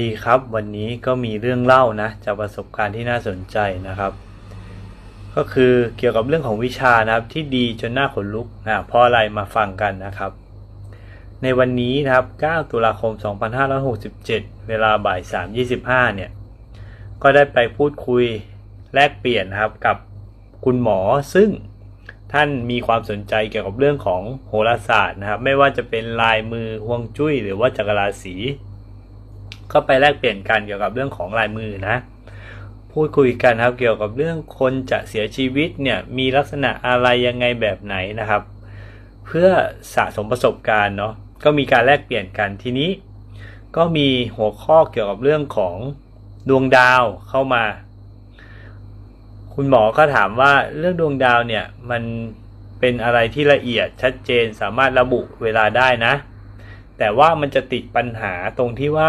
ดีครับวันนี้ก็มีเรื่องเล่านะจากประสบการณ์ที่น่าสนใจนะครับ ก็คือเกี่ยวกับเรื่องของวิชานะครับที่ดีจนหน้าขนลุกนะเพราะอะไรมาฟังกันนะครับ ในวันนี้นะครับ 9 ตุลาคม 2567 เวลาบ่าย 3.25 เนี่ย ก็ได้ไปพูดคุยแลกเปลี่ยนนะครับกับคุณหมอซึ่งท่านมีความสนใจเกี่ยวกับเรื่องของโหราศาสตร์นะครับ ไม่ว่าจะเป็นลายมือฮวงจุ้ย หรือว่าจักรราศี ก็ไปแลกเปลี่ยนกันเกี่ยวกับเรื่องของลายมือนะ พูดคุยกันครับเกี่ยวกับเรื่องคนจะเสียชีวิตเนี่ยมีลักษณะอะไรยังไงแบบไหนนะครับ เพื่อสะสมประสบการณ์เนาะก็มีการแลกเปลี่ยนกันทีนี้ ก็มีหัวข้อเกี่ยวกับเรื่องของดวงดาวเข้ามา คุณหมอก็ถามว่าเรื่องดวงดาวเนี่ยมันเป็นอะไรที่ละเอียดชัดเจนสามารถระบุเวลาได้นะ แต่ว่ามันจะติดปัญหาตรงที่ว่า